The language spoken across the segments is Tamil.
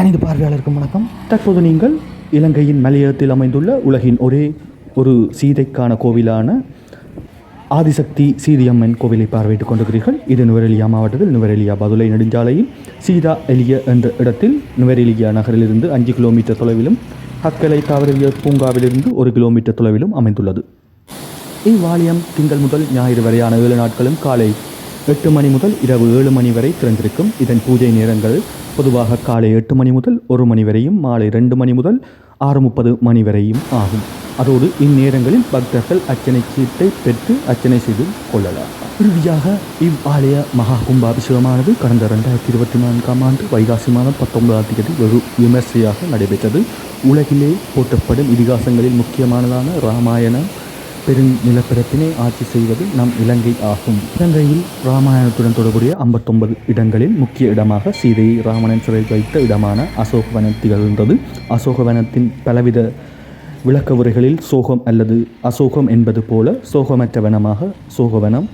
அனைத்து பார்வையாளருக்கும் வணக்கம். தற்போது நீங்கள் இலங்கையின் மலையத்தில் அமைந்துள்ள உலகின் ஒரே ஒரு சீதைக்கான கோவிலான ஆதிசக்தி சீதியம்மன் கோவிலை பார்வையிட்டுக் கொண்டிருக்கிறீர்கள். இது நுவரெலியா மாவட்டத்தில் நுவரெலியா பதுளை நெடுஞ்சாலையில் சீதா எலிய என்ற இடத்தில் நுவரெலியா நகரிலிருந்து அஞ்சு கிலோமீட்டர் தொலைவிலும் ஹக்கலை தாவரவியல் பூங்காவிலிருந்து ஒரு கிலோமீட்டர் தொலைவிலும் அமைந்துள்ளது. இவ்வாலயம் திங்கள் முதல் ஞாயிறு வரையான ஏழு நாட்களும் காலை எட்டு மணி முதல் இரவு ஏழு மணி வரை திறந்திருக்கும். இதன் பூஜை நேரங்கள் பொதுவாக காலை எட்டு மணி முதல் ஒரு மணி வரையும் மாலை ரெண்டு மணி முதல் ஆறு முப்பது மணி வரையும் ஆகும். அதோடு இந்நேரங்களில் பக்தர்கள் அர்ச்சனை சீட்டை பெற்று அர்ச்சனை செய்து கொள்ளலாம். இறுதியாக இவ்வாலய மகா கும்பாபிஷேகமானது கடந்த ரெண்டாயிரத்தி இருபத்தி நான்காம் ஆண்டு வைகாசி மாதம் பத்தொன்பதாம் தேதி வெகு விமர்சையாக நடைபெற்றது. உலகிலே போற்றப்படும் இதிகாசங்களில் முக்கியமானதான ராமாயணம் பெருநிலப்பரப்பினை ஆட்சி செய்வது நம் இலங்கை ஆகும். இலங்கையில் ராமாயணத்துடன் தொடர்புடைய ஐம்பத்தொன்பது இடங்களில் முக்கிய இடமாக சீதையை ராவணன் சிறை வைத்த இடமான அசோகவனம் திகழ்கின்றது அசோகவனத்தின் பலவித விளக்க உரைகளில் சோகம் அல்லது அசோகம் என்பது போல சோகமற்ற வனமாக சோகவனம்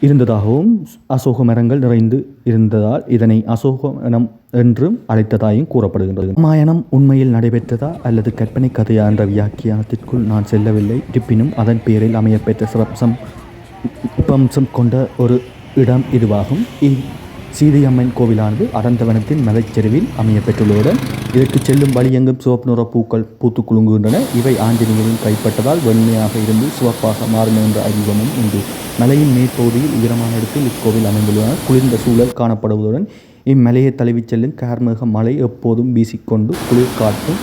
இருந்ததாகவும் அசோக மரங்கள் நிறைந்து இருந்ததால் இதனை அசோகவனம் என்றும் அழைத்ததாயும் கூறப்படுகின்றது. ராமாயணம் உண்மையில் நடைபெற்றதா அல்லது கற்பனை கதையா என்ற வியாக்கியானத்திற்குள் நான் செல்லவில்லை. இருப்பினும் அதன் பேரில் அமையப்பெற்ற சிறப்பம்சம் சிறப்பம்சம் கொண்ட ஒரு இடம் இதுவாகும். சீதையம்மன் கோவிலானது அடந்தவனத்தின் மலைச்சரிவில் அமையப்பெற்றுள்ளதுடன் இதற்கு செல்லும் வழியெங்கும் சிவப்பு நிற பூக்கள் பூத்து குலுங்குகின்றன. இவை ஆஞ்சநேயரின் கைப்பட்டதால் வெண்மையாக இருந்து சிவப்பாக மாறும் என்ற ஐதீகமும் உண்டு. மலையின் மேற்பகுதியில் உயரமான இடத்தில் இக்கோவில் அமைந்துள்ளன. குளிர்ந்த சூழல் காணப்படுவதுடன் இம்மலையை தழுவிச் செல்லும் கார்மேக மலை எப்போதும் வீசிக்கொண்டு குளிர் காட்டும்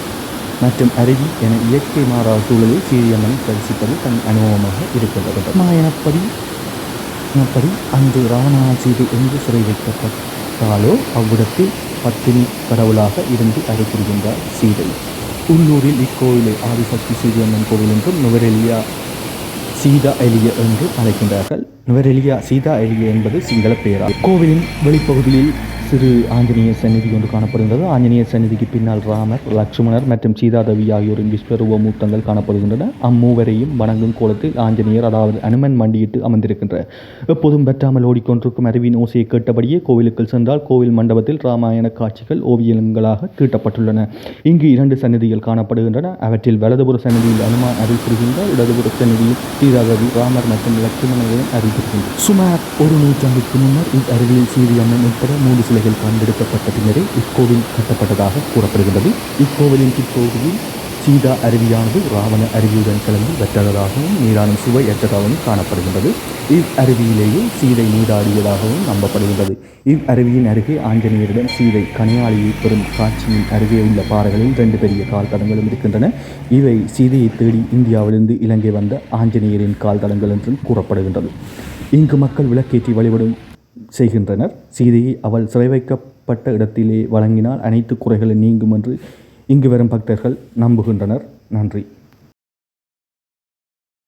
மற்றும் அருவி என இயற்கை மாறாத சூழலில் சீரியம்மன் தரிசிப்பது தன் அனுபவமாக இருக்கின்றது. மாயனப்படி அப்படி அன்று ராவணால் சீதை எங்கு சிறை வைக்கப்பட்டாலோ அவ்விடத்தில் பத்தினி கடவுளாக இருந்து அழைக்கின்றார் சீதை. உள்ளூரில் இக்கோவிலை ஆதிசக்தி சீரியம்மன் கோவில் என்றும் நுவரெலியா சீதா எலிய என்று அழைக்கின்றார்கள். நுவரெலியா சீதா எலிய என்பது சிங்கள பெயரா கோவிலின் வெளிப்பகுதியில் சிறு ஆஞ்சநேய சந்நிதி ஒன்று காணப்படுகின்றது. ஆஞ்சநேய சந்நிதிக்கு பின்னால் ராமர் லக்ஷ்மணர் மற்றும் சீதாதேவி ஆகியோரின் விஸ்வரூப மூர்த்தங்கள் காணப்படுகின்றன. அம்மூவரையும் வணங்கும் கோலத்தில் ஆஞ்சநேயர் அதாவது அனுமன் மண்டியிட்டு அமர்ந்திருக்கின்றார் எப்போதும் பெற்றாமல் ஓடிக்கொண்டிருக்கும் அருவின் ஓசையை கேட்டபடியே கோவிலுக்குள் சென்றால் கோவில் மண்டபத்தில் ராமாயண காட்சிகள் ஓவியங்களாக தீட்டப்பட்டுள்ளன. இங்கு இரண்டு சந்நிதிகள் காணப்படுகின்றன. அவற்றில் வலதுபுற சந்நிதியில் அனுமான் அருள் புரிகின்றார் இடதுபுற சந்நிதியில் சீதாதேவி ராமர் மற்றும் லட்சுமணரையும் அறிவிக்கின்றனர் சுமார் ஒரு நூற்றாண்டுக்கு முன்னர் இவ்வருவியில் சீரியம்மன் உட்பட மூன்று சிலைகள் கண்டெடுக்கப்பட்ட பின்னரே இக்கோவில் கட்டப்பட்டதாக கூறப்படுகின்றது. இக்கோவிலின் பிற்பகுதியில் சீதா அருவியானது ராவண அருவியுடன் கலந்து வெற்றதாகவும் நீரானும் சுவையற்றதாகவும் காணப்படுகின்றது. இவ் அருவியிலேயே சீதை நீராடியதாகவும் நம்பப்படுகின்றது. இவ் அருவியின் அருகே ஆஞ்சநேயருடன் சீதை கனியாளியை பெறும் காட்சியின் அருகே உள்ள பாறைகளில் ரெண்டு பெரிய கால் தடங்களும் இருக்கின்றன. இவை சீதையை தேடி இந்தியாவிலிருந்து இலங்கை வந்த ஆஞ்சநேயரின் கால் தடங்கள் என்றும் கூறப்படுகின்றது. இங்கு மக்கள் விளக்கேற்றி வழிபடும் செய்கின்றனர். சீதையை அவள் சிறை வைக்கப்பட்ட இடத்திலே வழங்கினால் அனைத்து குறைகளும் நீங்கும் என்று இங்கு வரும் பக்தர்கள் நம்புகின்றனர். நன்றி.